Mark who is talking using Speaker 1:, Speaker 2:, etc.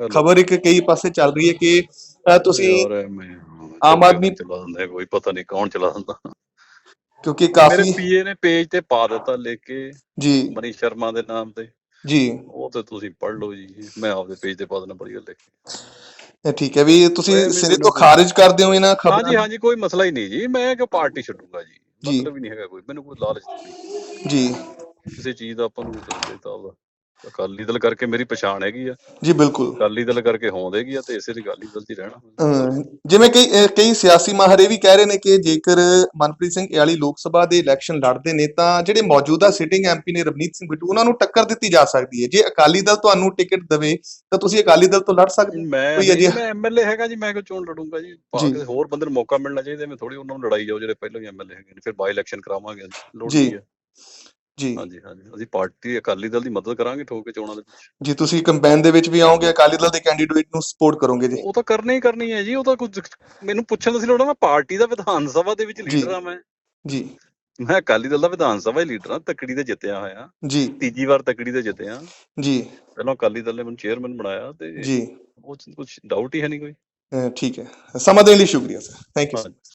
Speaker 1: ਖਬਰ ਇੱਕ ਕਈ ਪਾਸੇ ਚੱਲ ਰਹੀ ਹੈ ਕਿ ਤੁਸੀਂ ਆਮ ਆਦਮੀ-
Speaker 2: ਚਲਾ ਦਿੰਦਾ ਕੋਈ ਪਤਾ ਨਹੀਂ ਕੌਣ ਚਲਾ ਦਿੰਦਾ।
Speaker 1: ਕਿਉਂਕਿ
Speaker 2: ਮੇਰੇ
Speaker 1: ਕਾਫੀ
Speaker 2: ਪੀਏ ਨੇ ਪੇਜ ਤੇ ਪਾ ਦਿੱਤਾ ਲਿਖ ਕੇ
Speaker 1: ਜੀ।
Speaker 2: ਮਨੀ ਸ਼ਰਮਾ ਦੇ ਨਾਮ ਤੇ।
Speaker 1: ਜੀ।
Speaker 2: ਉਹ ਤੇ ਤੁਸੀਂ ਪੜ੍ਹ ਲਓ ਜੀ ਮੈਂ ਆਪਦੇ ਪੇਜ ਤੇ ਪਾ ਦੇਣਾ ਬੜੀ ਗੱਲ ਲਿਖ
Speaker 1: ਠੀਕ ਹੈ ਵੀ ਤੁਸੀਂ ਸਿਰੇ ਤੋਂ
Speaker 2: ਕੋਈ-
Speaker 1: ਖਾਰਿਜ ਕਰਦੇ ਹੋ ਇਹਨਾਂ
Speaker 2: ਹਾਂਜੀ
Speaker 1: ਖਬਰਾਂ
Speaker 2: ਹਾਂਜੀ ਕੋਈ ਮਸਲਾ ਹੀ ਨਹੀਂ ਜੀ ਮੈਂ ਕਿ ਪਾਰਟੀ ਛੱਡੂਗਾ ਜੀ। ਮਤਲਬ ਹੀ ਨਹੀਂ ਹੈਗਾ ਕੋਈ ਮੈਨੂੰ ਕੋਈ ਲਾਲਚ ਨਹੀਂ।
Speaker 1: ਜੀ।
Speaker 2: ਕਿਸੇ ਚੀਜ਼ ਦਾ ਆਪਾਂ ਨੂੰ ਦਿੱਤਾ ਉਹਦਾ ਅਕਾਲੀ ਦਲ ਕਰਕੇ ਮੇਰੀ ਪਛਾਣ ਹੈਗੀ ਆ।
Speaker 1: ਜੀ ਬਿਲਕੁਲ।
Speaker 2: ਅਕਾਲੀ ਦਲ ਕਰਕੇ ਹੋਂਦ ਹੈਗੀ ਆ ਤੇ ਇਸੇ ਲਈ ਅਕਾਲੀ ਦਲ 'ਚ ਹੀ ਰਹਿਣਾ
Speaker 1: ਜਿਵੇਂ ਕਈ ਕਈ ਸਿਆਸੀ ਮਾਹਰ ਇਹ ਵੀ ਕਹਿ ਰਹੇ ਨੇ ਕਿ ਜੇਕਰ ਮਨਪ੍ਰੀਤ ਸਿੰਘ ਇਆਲੀ ਲੋਕ ਸਭਾ ਦੇ ਇਲੈਕਸ਼ਨ ਲੜਦੇ ਨੇ ਤਾਂ ਜਿਹੜੇ ਮੌਜੂਦਾ ਸਿਟਿੰਗ ਐਮਪੀ ਨੇ ਰਵਨੀਤ ਸਿੰਘ ਬਿੱਟੂ ਉਹਨਾਂ ਨੂੰ ਟੱਕਰ ਦਿੱਤੀ ਜਾ ਸਕਦੀ ਹੈ। ਜੇ ਅਕਾਲੀ ਦਲ ਤੁਹਾਨੂੰ ਟਿਕਟ ਦੇਵੇ ਤਾਂ ਤੁਸੀਂ ਅਕਾਲੀ ਦਲ ਤੋਂ ਲੜ ਸਕਦੇ
Speaker 2: ਮੈਂ ਨਹੀਂ, ਮੈਂ ਐਮਐਲਏ ਹੈਗਾ ਜੀ ਮੈਂ ਕਿਉਂ ਚੋਣ ਲੜੂੰਗਾ ਜੀ? ਪਾ
Speaker 1: ਜੀ।
Speaker 2: ਕੇ ਹੋਰ ਬੰਦੇ ਨੂੰ ਮੌਕਾ ਮਿਲਣਾ ਚਾਹੀਦਾ ਮੈਂ ਥੋੜੀ ਉਹਨਾਂ ਨੂੰ ਲੜਾਈ ਜਾਓ ਜਿਹੜੇ ਪਹਿਲਾਂ ਹੀ ਐਮਐਲਏ ਹੈਗੇ ਨੇ ਫਿਰ ਬਾਈ ਇਲੈਕਸ਼ਨ ਕਰਾਵਾਂਗੇ। ਲੋੜ। ਕੀ ਹੈ?
Speaker 1: ਜੀ।
Speaker 2: ਹਾਂਜੀ ਹਾਂਜੀ। ਅਸੀਂ ਪਾਰਟੀ ਅਕਾਲੀ ਦਲ ਦੀ ਮਦਦ ਕਰਾਂਗੇ ਠੋਕ ਕੇ ਚੋਣਾਂ ਦੇ ਵਿੱਚ।
Speaker 1: ਜੀ ਤੁਸੀਂ ਕੰਪੇਨ ਦੇ ਵਿੱਚ ਵੀ ਆਓਗੇ ਅਕਾਲੀ ਦਲ ਦੇ ਕੈਂਡੀਡੇਟ ਨੂੰ ਸਪੋਰਟ ਕਰੋਗੇ ਜੀ?
Speaker 2: ਉਹ ਤਾਂ ਕਰਨੀ ਹੀ ਕਰਨੀ ਹੈ ਜੀ ਉਹ ਤਾਂ ਕੁਝ ਮੈਨੂੰ ਪੁੱਛਣ ਦੀ ਸੀ ਲੋੜ ਮੈਂ ਪਾਰਟੀ ਦਾ ਵਿਧਾਨ ਸਭਾ ਦੇ ਵਿੱਚ। ਲੀਡਰ ਆ ਮੈਂ।
Speaker 1: ਜੀ।
Speaker 2: ਮੈਂ ਅਕਾਲੀ ਦਲ ਦਾ ਵਿਧਾਨ ਸਭਾ ਹੀ ਲੀਡਰ ਆ ਤਕੜੀ ਤੇ ਜਿੱਤਿਆ ਹੋਇਆ।
Speaker 1: ਜੀ।
Speaker 2: ਤੀਜੀ ਵਾਰ ਤਕੜੀ ਤੇ ਜਿੱਤਿਆ
Speaker 1: ਜੀ।
Speaker 2: ਪਹਿਲਾਂ ਅਕਾਲੀ ਦਲ ਨੇ ਮੈਨੂੰ ਚੇਅਰਮੈਨ ਬਣਾਇਆ ਤੇ
Speaker 1: ਜੀ।
Speaker 2: ਉਹ ਕੁਝ ਡਾਊਟ ਹੀ ਹੈ ਨਹੀਂ ਕੋਈ।
Speaker 1: ਠੀਕ ਹੈ। ਸਮਾਂ ਦੇਣ ਲਈ ਸ਼ੁਕਰੀਆ ਸਰ ਥੈਂਕ ਯੂ